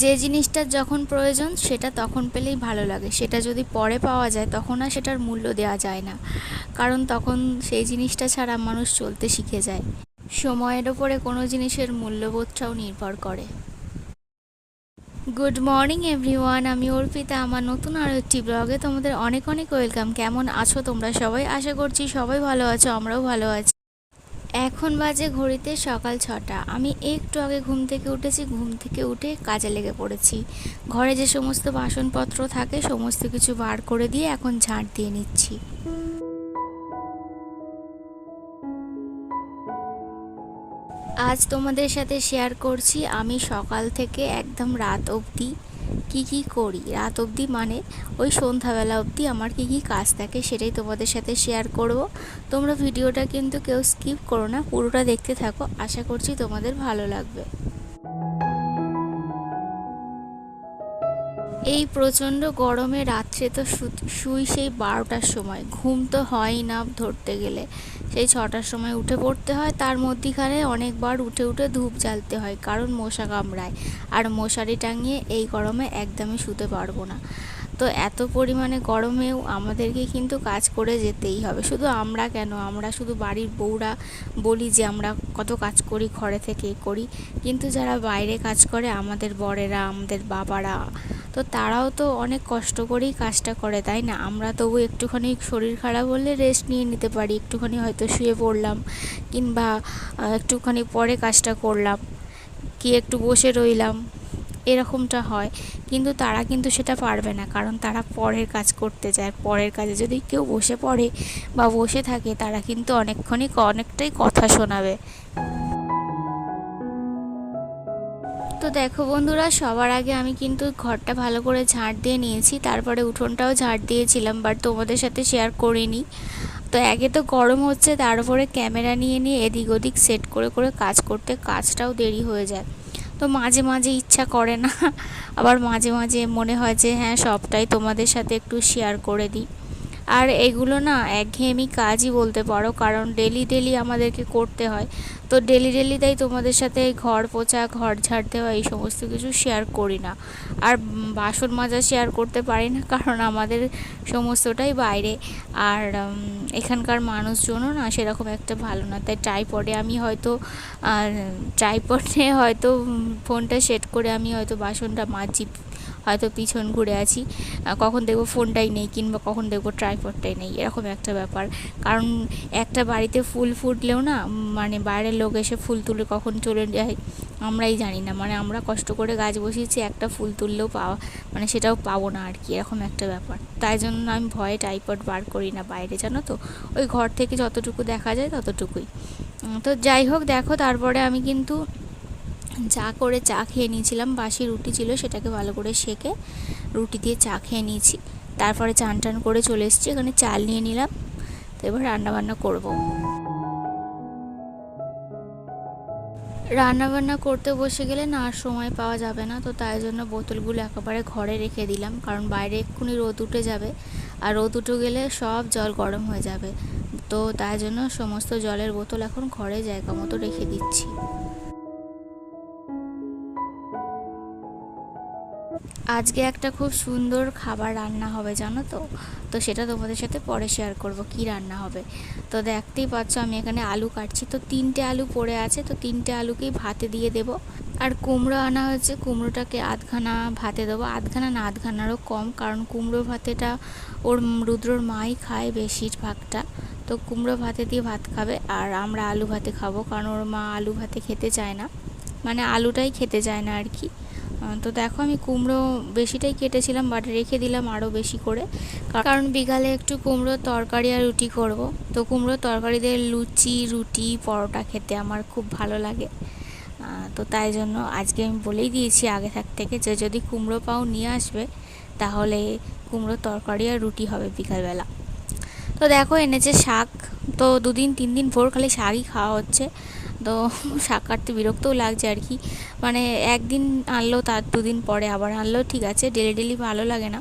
যে জিনিসটার যখন প্রয়োজন সেটা তখন পেলেই ভালো লাগে। সেটা যদি পরে পাওয়া যায় তখন আর সেটার মূল্য দেওয়া যায় না। কারণ তখন সেই জিনিসটা ছাড়া মানুষ চলতে শিখে যায়। সময়ের ওপরে কোনো জিনিসের মূল্যবোধটাও নির্ভর করে। গুড মর্নিং এভরিওয়ান, আমি অর্পিতা। আমার নতুন আরও একটি ব্লগে তোমাদের অনেক অনেক ওয়েলকাম। কেমন আছো তোমরা সবাই? আশা করছি সবাই ভালো আছো, আমরাও ভালো আছি। এখন বাজে ঘড়িতে সকাল ছটা। আমি একটু আগে ঘুম থেকে উঠেছি, ঘুম থেকে উঠে কাজে লেগে পড়েছি। ঘরে যে সমস্ত বাসনপত্র থাকে, সমস্ত কিছু বার করে দিয়ে এখন ঝাঁট দিয়ে নিচ্ছি। আজ তোমাদের সাথে শেয়ার করছি, আমি সকাল থেকে একদম রাত অবধি কি কি করি? রাত অবধি মানে ওই সন্ধ্যাবেলা অবধি আমার কি কি কাজ থাকে সেটাই তোমাদের সাথে শেয়ার করব। তোমরা ভিডিওটা কিন্তু কেউ স্কিপ করো না, পুরোটা দেখতে থাকো। আশা করছি তোমাদের ভালো লাগবে। এই প্রচণ্ড গরমে রাত্রে তো শুই সেই বারোটার সময়। ঘুম তো হয়ই না ধরতে গেলে। সেই ছটার সময় উঠে পড়তে হয়, তার মধ্যেখানে অনেকবার উঠে উঠে ধূপ জ্বালতে হয়, কারণ মশা কামড়ায়। আর মশারি টাঙিয়ে এই গরমে একদমই শুতে পারব না। তো এত পরিমাণে গরমেও আমাদেরকে কিন্তু কাজ করে যেতেই হবে। শুধু আমরা কেন? আমরা শুধু বাড়ির বউরা বলি যে আমরা কত কাজ করি, ঘরে থেকে করি। কিন্তু যারা বাইরে কাজ করে, আমাদের বরেরা, আমাদের বাবারা, তো তারাও তো অনেক কষ্ট করেই কাজটা করে, তাই না? আমরা তবু একটুখানি শরীর খারাপ হলে রেস্ট নিয়ে নিতে পারি। একটুখানি হয়তো শুয়ে পড়লাম কিংবা একটুখানি পরে কাজটা করলাম কি একটু বসে রইলাম। এরকমটা হয়। কিন্তু তারা কিন্তু সেটা পারবে না। কারণ তারা পরের কাজ করতে যায় পরের কাজে যদি কেউ বসে পড়ে বা বসে থাকে, তারা কিন্তু অনেকক্ষণই অনেকটাই কথা শোনাবে। তো দেখো বন্ধুরা, সবার আগে আমি কিন্তু ঘরটা ভালো করে ঝাড় দিয়ে নিয়েছি। তারপরে উঠোনটাও ঝাড় দিয়েছিলাম বাট তোমাদের সাথে শেয়ার করিনি। তো একে তো গরম হচ্ছে তার উপরে ক্যামেরা নিয়ে নিয়ে এদিক ওদিক সেট করে করে কাজ করতে কাজটাও দেরি হয়ে যায়। তো মাঝে মাঝে ইচ্ছা করে না। আবার মাঝে মাঝে মনে হয় যে হ্যাঁ সবটাই তোমাদের সাথে একটু শেয়ার করে দিই। আর এগুলো না একঘেয়েমি কাজই বলতে পারো, কারণ ডেলি ডেলি আমাদেরকে করতে হয়। তো ডেলি ডেলি তাই তোমাদের সাথে ঘর পোছা, ঘর ঝাড় দেওয়া এই সমস্ত কিছু শেয়ার করি না। আর বাসন মাজা শেয়ার করতে পারি না, কারণ আমাদের সমস্তটাই বাইরে। আর এখানকার মানুষজনও না সেরকম একটা ভালো না। তাই ট্রাইপডে আমি হয়তো ট্রাইপডে হয়তো ফোনটা সেট করে আমি হয়তো বাসনটা মাজছি। হয়তো পিছন ঘুরে আছি। কখন দেখব ফোনটাই নেই কিংবা কখন দেখব ট্রাইপডটাই নেই, এরকম একটা ব্যাপার। কারণ একটা বাড়িতে ফুল ফুটলেও না মানে বাইরের লোক এসে ফুল তুলে কখন চলে যায়, আমরাই জানি না। মানে আমরা কষ্ট করে গাছ বসিয়েছি, একটা ফুল তুললেও পাওয়া মানে সেটাও পাবো না আর কি, এরকম একটা ব্যাপার। তাই জন্য আমি ভয়ে টাইপড বার করি না বাইরে, জানো তো? ওই ঘর থেকে যতটুকু দেখা যায় ততটুকুই। তো যাই হোক, দেখো, তারপরে আমি কিন্তু চা করে চা খেয়ে নিয়েছিলাম। বাসি রুটি ছিল, সেটাকে ভালো করে সেকে রুটি দিয়ে চা খেয়ে নিয়েছি। তারপরে চান টান করে চলে এসেছি, এখানে চাল নিয়ে নিলাম। তো এবার রান্নাবান্না করব। রান্নাবান্না করতে বসে গেলে না আর সময় পাওয়া যাবে না, তো তাই জন্য বোতলগুলো একেবারে ঘরে রেখে দিলাম। কারণ বাইরে এক্ষুনি রোদ উঠে যাবে, আর রোদ উঠে গেলে সব জল গরম হয়ে যাবে। তো তাই জন্য সমস্ত জলের বোতল এখন ঘরে জায়গা মতো রেখে দিচ্ছি। আজকে একটা খুব সুন্দর খাবার রান্না হবে, জানো তো? তো সেটা তোমাদের সাথে পরে শেয়ার করব, কি রান্না হবে? তো দেখতেই পাচ্ছ আমি এখানে আলু কাটছি। তো তিনটে আলু পড়ে আছে, তো তিনটে আলুকেই ভাতে দিয়ে দেব। আর কুমড়ো আনা হয়েছে, কুমড়োটাকে আধখানা ভাতে দেবো। আধখানা না, আধখানারও কম, কারণ কুমড়ো ভাতেটা ওর রুদ্রর মাই খায় বেশিরভাগটা। তো কুমড়ো ভাতে দিয়ে ভাত খাবে, আর আমরা আলু ভাতে খাব, কারণ ওর মা আলু ভাতে খেতে চায় না। মানে আলুটাই খেতে চায় না আর কি। তো দেখো আমি কুমড়ো বেশিটাই কেটেছিলাম বাট রেখে দিলাম আরও বেশি করে। কারণ বিকালে একটু কুমড়োর তরকারি আর রুটি করব। তো কুমড়োর তরকারি দিয়ে লুচি, রুটি, পরোটা খেতে আমার খুব ভালো লাগে। তো তাই জন্য আজকে আমি বলেই দিয়েছি আগে থাক থেকে যে যদি কুমড়ো পাও নিয়ে আসবে, তাহলে কুমড়োর তরকারি আর রুটি হবে বিকালবেলা। তো দেখো এনেছে শাক। তো দুদিন তিন দিন ভোর খালি শাকই খাওয়া হচ্ছে। তো শাক কাটতে বিরক্তও লাগছে আর কি। মানে একদিন আনলো, তার দুদিন পরে আবার আনলো, ঠিক আছে, ডেলি ডেলি ভালো লাগে না।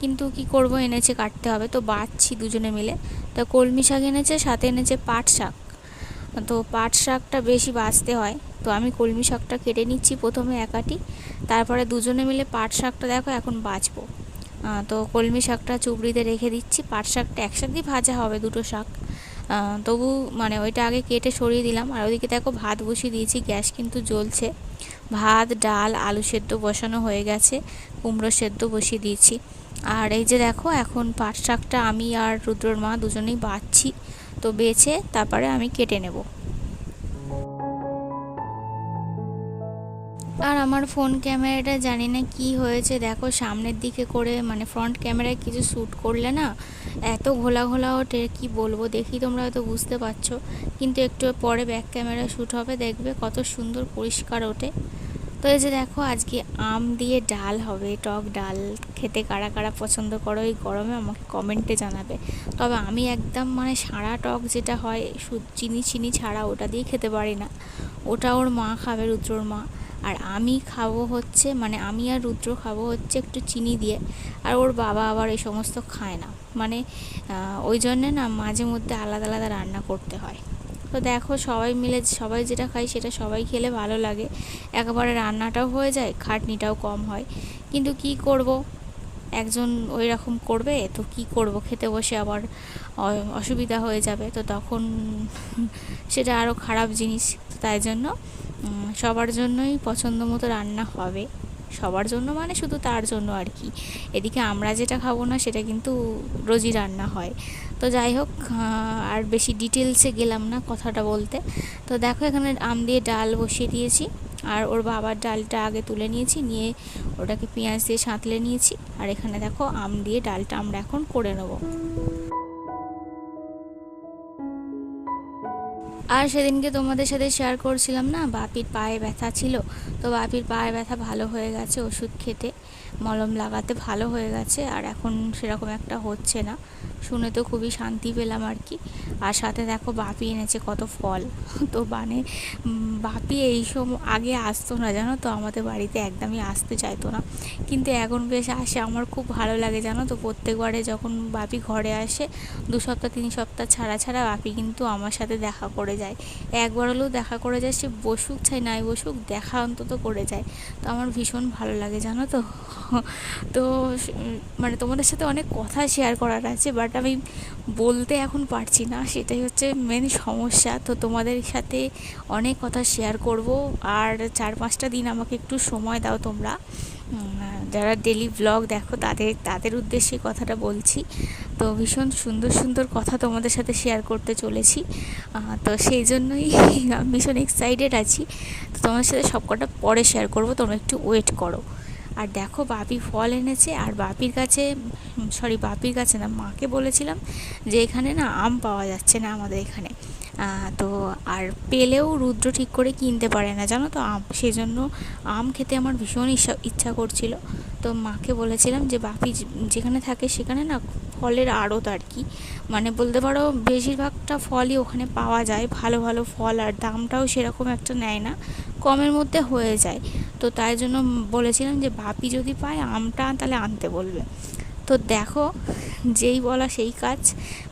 কিন্তু কি করব, এনেছে, কাটতে হবে। তো বাঁচছি দুজনে মিলে। তো কলমি শাক এনেছে, সাথে এনেছে পাট শাক। তো পাট শাকটা বেশি বাঁচতে হয়। তো আমি কলমি শাকটা কেটে নিচ্ছি প্রথমে একাটি তারপরে দুজনে মিলে পাট শাকটা দেখো, এখন বাঁচবো। তো কলমি শাকটা চুবড়িতে রেখে দিচ্ছি। পাট শাকটা একসাথেই ভাজা হবে দুটো শাক। তবু মানে ওইটা আগে কেটে সরিয়ে দিলাম। আর ওইদিকে দেখো ভাত বসিয়ে দিয়েছি, গ্যাস কিন্তু জ্বলছে। ভাত, ডাল, আলু সেদ্ধ বসানো হয়ে গেছে, কুমড়ো সেদ্ধ বসিয়ে দিয়েছি। আর এই যে দেখো, এখন পাট শাকটা আমি আর রুদ্রর মা দুজনেই বাছছি তো বেছে তারপরে আমি কেটে নেব। আর আমার ফোন ক্যামেরাটা জানি না কি হয়েছে। দেখো সামনের দিকে করে মানে ফ্রন্ট ক্যামেরায় কিছু শ্যুট করলে না এত ঘোলা ঘোলা ওঠে, কি বলব? দেখি তোমরা হয়তো বুঝতে পারছ। কিন্তু একটু পরে ব্যাক ক্যামেরা শ্যুট হবে, দেখবে কত সুন্দর পরিষ্কার ওঠে। তো এই যে দেখো, আজকে আম দিয়ে ডাল হবে, টক ডাল। খেতে কারা কারা পছন্দ করো এই গরমে আমাকে কমেন্টে জানাবে। তবে আমি একদম মানে সারা টক যেটা হয় চিনি চিনি ছাড়া ওটা দিয়ে খেতে পারি না। ওটা ওর মা খাবে, রুদ্রর মা। আর আমি খাব হচ্ছে মানে আমি আর রুদ্র খাব হচ্ছে একটু চিনি দিয়ে। আর ওর বাবা আবার এই সমস্ত খায় না। মানে ওই জন্যে না মাঝে মধ্যে আলাদা আলাদা রান্না করতে হয়। তো দেখো সবাই মিলে সবাই যেটা খায় সেটা সবাই খেলে ভালো লাগে। একেবারে রান্নাটাও হয়ে যায়, খাটনিটাও কম হয়। কিন্তু কি করব? একজন ওই রকম করবে, তো কি করব? খেতে বসে আবার অসুবিধা হয়ে যাবে। তো তখন সেটা আরও খারাপ জিনিস। তাই জন্য সবার জন্যই পছন্দ মতো রান্না হবে। সবার জন্য মানে শুধু তার জন্য আর কি। এদিকে আমরা যেটা খাব না, সেটা কিন্তু রোজই রান্না হয়। তো যাই হোক আর বেশি ডিটেলসে গেলাম না কথাটা বলতে। তো দেখো এখানে আম দিয়ে ডাল বসিয়ে দিয়েছি। আর ওর বাবার ডালটা আগে তুলে নিয়েছি, নিয়ে ওটাকে পেঁয়াজ দিয়ে সাঁতলে নিয়েছি। আর এখানে দেখো আম দিয়ে ডালটা আমরা এখন করে নেব। আর সেদিনকে তোমাদের সাথে শেয়ার করছিলাম না, বাপির পায়ে ব্যথা ছিল। তো বাপির পায়ে ব্যথা ভালো হয়ে গেছে ওষুধ খেতে। মলম লাগাতে ভালো হয়ে গেছে, আর এখন সেরকম একটা হচ্ছে না। শুনে তো খুবই শান্তি পেলাম আর কি। আর সাথে দেখো বাপি এনেছে কত ফল। তো মানে বাপি এই সময় আগে আসতো না, জানো তো? আমাদের বাড়িতে একদমই আসতে চাইতো না। কিন্তু এখন বেশ আসে। আমার খুব ভালো লাগে, জানো তো? প্রত্যেকবারে যখন বাপি ঘরে আসে, দু সপ্তাহ, তিন সপ্তাহ ছাড়া ছাড়া বাপি কিন্তু আমার সাথে দেখা করে যায়। একবার হলেও দেখা করে যায়, সে বসুক চাই, নাই বসুক, দেখা অন্তত করে যায়। তো আমার ভীষণ ভালো লাগে, জানো তো? তো মানে তোমাদের সাথে অনেক কথা শেয়ার করার আছে বাট আমি বলতে এখন পারছি না। সেটাই হচ্ছে মেন সমস্যা। তো তোমাদের সাথে অনেক কথা শেয়ার করব। আর চার পাঁচটা দিন আমাকে একটু সময় দাও তোমরা। যারা ডেলি ব্লগ দেখো, তাদের তাদের উদ্দেশ্যে কথাটা বলছি। তো ভীষণ সুন্দর সুন্দর কথা তোমাদের সাথে শেয়ার করতে চলেছি। তো সেই জন্যই ভীষণ এক্সাইটেড আছি। তো তোমাদের সাথে সবকটা পরে শেয়ার করব। তোমরা একটু ওয়েট করো। আর দেখো বাপি ফল এনেছে আর বাপির কাছে সরি বাপির কাছে না, মাকে বলেছিলাম যে এখানে না আম পাওয়া যাচ্ছে না আমাদের এখানে। তো আর পেলেও রুদ্র ঠিক করে কিনতে পারে না, জানো তো আম। সেই জন্য আম খেতে আমার ভীষণ ইচ্ছা করছিল। তো মাকে বলেছিলাম যে বাপি যেখানে থাকে সেখানে না ফলের আড়ত আর কি। মানে বলতে পারো বেশিরভাগটা ফলই ওখানে পাওয়া যায়, ভালো ভালো ফল, আর দামটাও সেরকম একটা নেয় না। কমের মধ্যে হয়ে যায়। তো তাই জন্য বলেছিলাম যে বাপি যদি পায় আমটা তাহলে আনতে বলবে। তো দেখো, যেই বলা সেই কাজ।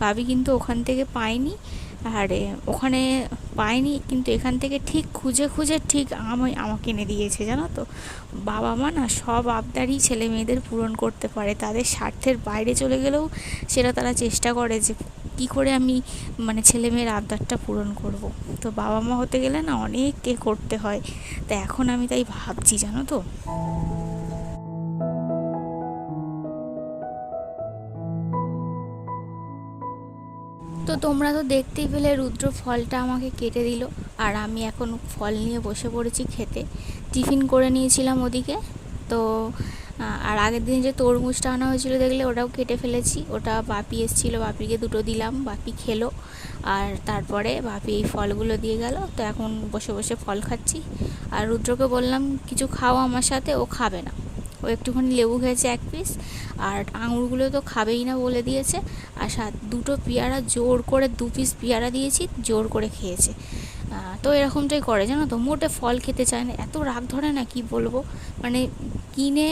বাপি কিন্তু ওখান থেকে পায়নি। আর, ওখানে পায়নি, কিন্তু এখান থেকে ঠিক খুঁজে খুঁজে ঠিক আম আমাকে এনে দিয়েছে, জানো তো? বাবা মা না সব আবদারই ছেলে মেয়েদের পূরণ করতে পারে। তাদের স্বার্থের বাইরে চলে গেলেও সেটা তারা চেষ্টা করে যে কী করে আমি মানে ছেলে মেয়ের আবদারটা পূরণ করব? তো বাবা মা হতে গেলে না অনেক কে করতে হয়। তা এখন আমি তাই ভাবছি, জানো তো? তো তোমরা তো দেখতেই পেলে রুদ্র ফলটা আমাকে কেটে দিল। আর আমি এখন ফল নিয়ে বসে পড়েছি খেতে। টিফিন করে নিয়েছিলাম ওদিকে। তো আর আগের দিন যে তরমুজটা আনা হয়েছিল, দেখলে ওটাও কেটে ফেলেছি। ওটা বাপি এসেছিল, বাপিকে দুটো দিলাম, বাপি খেলো। আর তারপরে বাপি এই ফলগুলো দিয়ে গেল। তো এখন বসে বসে ফল খাচ্ছি। আর রুদ্রকে বললাম, কিছু খাও আমার সাথে, ও খাবে না। ও একটুখানি লেবু খেয়েছে এক পিস, আর আঙুরগুলো তো খাবেই না বলে দিয়েছে। আর সাত, দুটো পেয়ারা জোর করে, দু পিস পেয়ারা দিয়েছি, জোর করে খেয়েছে। তো এরকমটাই করে, জানো তো? মোটে ফল খেতে চায় না। এত রাগ ধরে না, কি বলব? মানে কিনে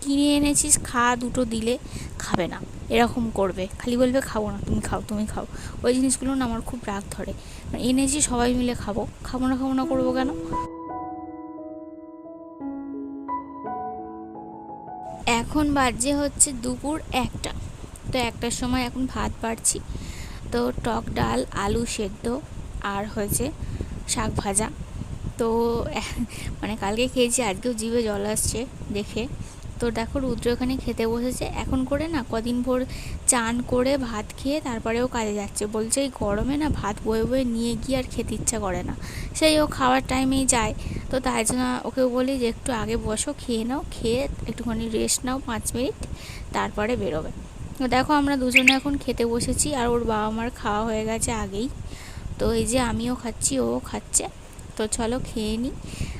কিনে এনেছিস, খা, দুটো দিলে খাবে না। এরকম করবে। খালি বলবে, খাব না, তুমি খাও তুমি খাও। ওই জিনিসগুলো না আমার খুব রাগ ধরে। এনেছি, সবাই মিলে খাব। খাব না খাব না করব কেন? এখন বাজে হচ্ছে দুপুর একটা। তো একটার সময় এখন ভাত বাড়ছি। তো টক ডাল, আলু সেদ্ধ আর হয়েছে শাক ভাজা। তো মানে কালকে খেয়েছি, আজকেও জিভে জল আসছে দেখে। তো দেখো রুদ্র এখানে খেতে বসেছে। এখন করে না কদিন ভোর চান করে ভাত খেয়ে তারপরেও কাজে যাচ্ছে। বলছে এই গরমে না ভাত বয়ে বয়ে নিয়ে গিয়ে আর খেতে ইচ্ছা করে না। সেই ও খাওয়ার টাইমেই যায়। তো তাই জন্য ওকে বলি যে একটু আগে বসো, খেয়ে নাও, খেয়ে একটুখানি রেস্ট নাও পাঁচ মিনিট, তারপরে বেরোবে। তো দেখো আমরা দুজনে এখন খেতে বসেছি আর ওর বাবা মার খাওয়া হয়ে গেছে আগেই। তো এই যে আমিও খাচ্ছি, ও খাচ্ছে। তো চলো খেয়ে নিই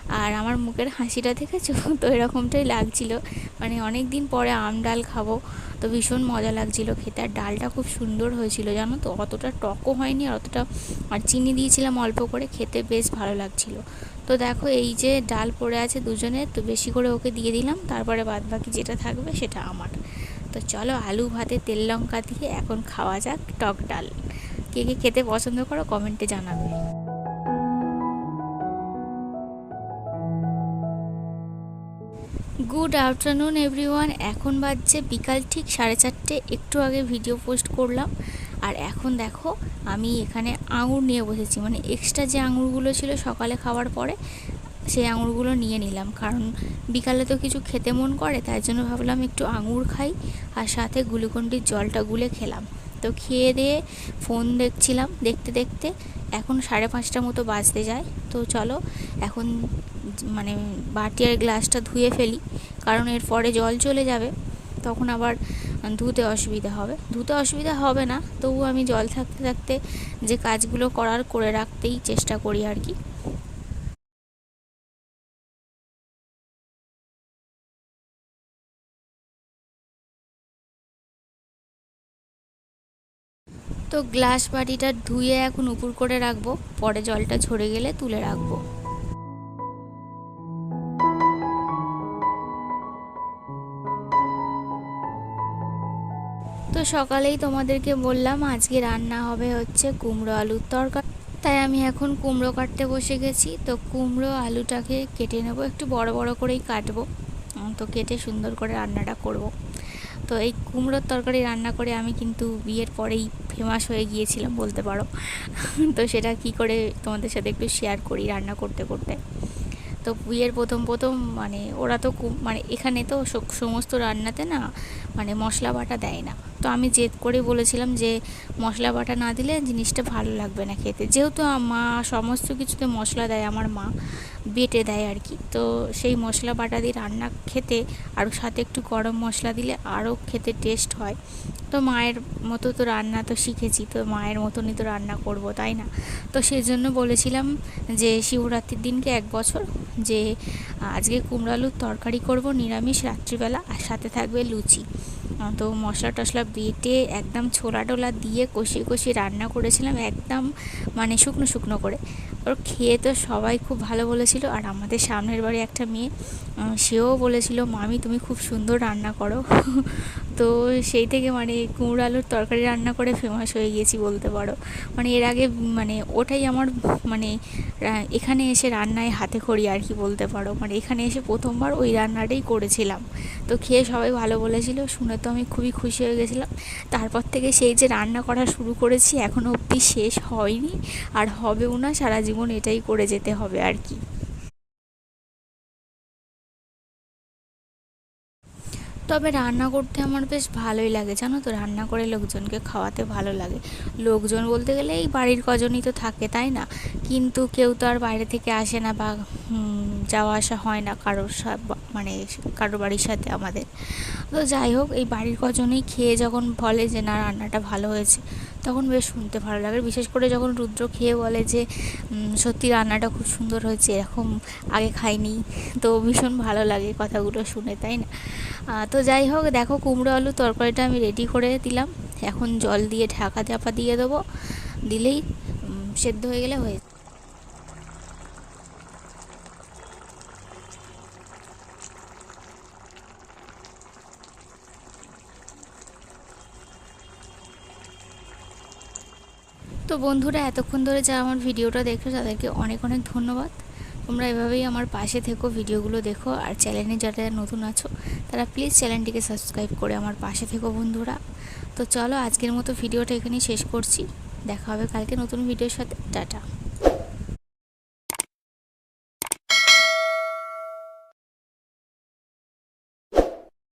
আর আমার মুখের হাসিটা দেখেছ? তো এরকমটাই লাগছিল। মানে অনেক দিন পরে আম ডাল খাব, তো ভীষণ মজা লাগছিল খেতে। আর ডালটা খুব সুন্দর হয়েছিল, জানো তো? অতটা টকও হয়নি আর অতটা, আর চিনি দিয়েছিলাম অল্প করে, খেতে বেশ ভালো লাগছিল। তো দেখো, এই যে ডাল পড়ে আছে দুজনে, তো বেশি করে ওকে দিয়ে দিলাম, তারপরে বাদ বাকি যেটা থাকবে সেটা আমার। তো চলো, আলু, ভাতে, তেল, লঙ্কা দিয়ে এখন খাওয়া যাক টক ডাল। কে কে খেতে পছন্দ করো কমেন্টে জানাবে। Good afternoon, everyone. এখন বাজছে বিকাল ঠিক সাড়ে চারটে। একটু আগে ভিডিও পোস্ট করলাম। আর এখন দেখো, আমি এখানে আঙুর নিয়ে বসেছি। মানে এক্সট্রা যে আঙুরগুলো ছিল সকালে খাওয়ার পরে, সেই আঙুরগুলো নিয়ে নিলাম। কারণ বিকালে তো কিছু খেতে মন করে, তাই জন্য ভাবলাম একটু আঙুর খাই আর সাথে গ্লুকন্ডির জলটা গুলে খেলাম। তো খেয়ে দিয়ে ফোন দেখছিলাম, দেখতে দেখতে এখন সাড়ে পাঁচটার মতো বাজতে যায়। তো চলো, এখন মানে বাটি আর গ্লাসটা ধুয়ে ফেলি, কারণ এর পরে জল চলে যাবে, তখন আবার ধুতে অসুবিধা হবে। ধুতে অসুবিধা হবে না তবু আমি জল থাকতে থাকতে যে কাজগুলো করার করে রাখতেই চেষ্টা করি আর কি। তো গ্লাস বাটিটা ধুয়ে এখন উপর করে রাখব। পরে জলটা ঝরে গেলে তুলে রাখব। তো সকালেই তোমাদেরকে বললাম, আজকে রান্না হবে হচ্ছে কুমড়ো আলুর তরকারি তাই আমি এখন কুমড়ো কাটতে বসে গেছি। তো কুমড়ো আলুটাকে কেটে নেব। একটু বড় বড় করেই কাটবো। তো কেটে সুন্দর করে রান্নাটা করব। তো এই কুমড়োর তরকারি রান্না করে আমি কিন্তু বিয়ের পরেই ফেমাস হয়ে গিয়েছিলাম বলতে পারো। তো সেটা কি করে তোমাদের সাথে একটু শেয়ার করি রান্না করতে করতে। তো বিয়ের প্রথম প্রথম মানে ওরা তো মানে এখানে তো সমস্ত রান্নাতে না মানে মশলা বাটা দেয় না। তো আমি জেদ করে বলেছিলাম যে মশলা বাটা না দিলে জিনিসটা ভালো লাগবে না খেতে। যেহেতু মা সমস্ত কিছুতে মশলা দেয়, আমার মা বেটে দেয় আর কি, তো সেই মশলা বাটা দিয়ে রান্না খেতে আর সাথে একটু গরম মশলা দিলে আরও খেতে টেস্ট হয়। তো মায়ের মতো তো রান্না তো শিখেছি, তো মায়ের মতনই তো রান্না করব, তাই না? তো সেই জন্য বলেছিলাম যে শিবরাত্রির দিনকে এক বছর যে আজকে কুমড়ালুর তরকারি করব নিরামিষ রাত্রিবেলা, আর সাথে থাকবে লুচি। তো মশলা টশলা বেটে একদম ছোলা টোলা দিয়ে কষিয়ে কষিয়ে রান্না করেছিলাম একদম মানে শুকনো শুকনো করে। ওর খেয়ে তো সবাই খুব ভালো বলেছিল আর আমাদের সামনের বাড়ি একটা মেয়ে সেও বলেছিল, মামি তুমি খুব সুন্দর রান্না করো। তো সেই থেকে মানে কুমড়ো আলুর তরকারি রান্না করে ফেমাস হয়ে গিয়েছি বলতে পারো। মানে এর আগে মানে ওটাই আমার মানে এখানে এসে রান্নায় হাতে খড়ি আর কি বলতে পারো। মানে এখানে এসে প্রথমবার ওই রান্নাটাই করেছিলাম। তো খেয়ে সবাই ভালো বলেছিল, শুনে তো আমি খুবই খুশি হয়ে গেছিলাম। তারপর থেকে সেই যে রান্না করা শুরু করেছি এখনও অবধি শেষ হয়নি। আর হবেও না, সারা জীবন এটাই করে যেতে হবে আর কি। তবে রান্না করতে আমার বেশ ভালোই লাগে। জানো তো, রান্না করে লোকজনকে খাওয়াতে ভালো লাগে। লোকজন বলতে গেলে এই বাড়ির কজনই তো থাকে, তাই না? কিন্তু কেউ তো আর বাইরে থেকে আসে না বা যাওয়া আসা হয় না কারোর মানে কারোর বাড়ির সাথে আমাদের। তো যাই হোক, এই বাড়ির কজনেই খেয়ে যখন বলে যে, না, রান্নাটা ভালো হয়েছে। তখন বেশ শুনতে ভালো লাগে। বিশেষ করে যখন রুদ্র খেয়ে বলে যে সত্যি রান্নাটা খুব সুন্দর হয়েছে, এরকম আগে খাইনি, তো ভীষণ ভালো লাগে কথাগুলো শুনে, তাই না? তো যাই হোক, দেখো কুমড়ো আলু তরকারিটা আমি রেডি করে দিলাম। এখন জল দিয়ে ঢাকা চাপা দিয়ে দেবো। দিলেই সেদ্ধ হয়ে গেলে হয়ে তো বন্ধুরা, এতক্ষণ ধরে যারা আমার ভিডিওটা দেখছ, তাদেরকে অনেক অনেক ধন্যবাদ। তোমরা এভাবেই আমার পাশে থেকো, ভিডিওগুলো দেখো, আর চ্যানেলে যারা নতুন আছো, তারা প্লিজ চ্যানেলটিকে সাবস্ক্রাইব করে আমার পাশে থেকো বন্ধুরা। তো চলো, আজকের মতো ভিডিওটা এখানেই শেষ করছি। দেখা হবে কালকে নতুন ভিডিওর সাথে। টাটা।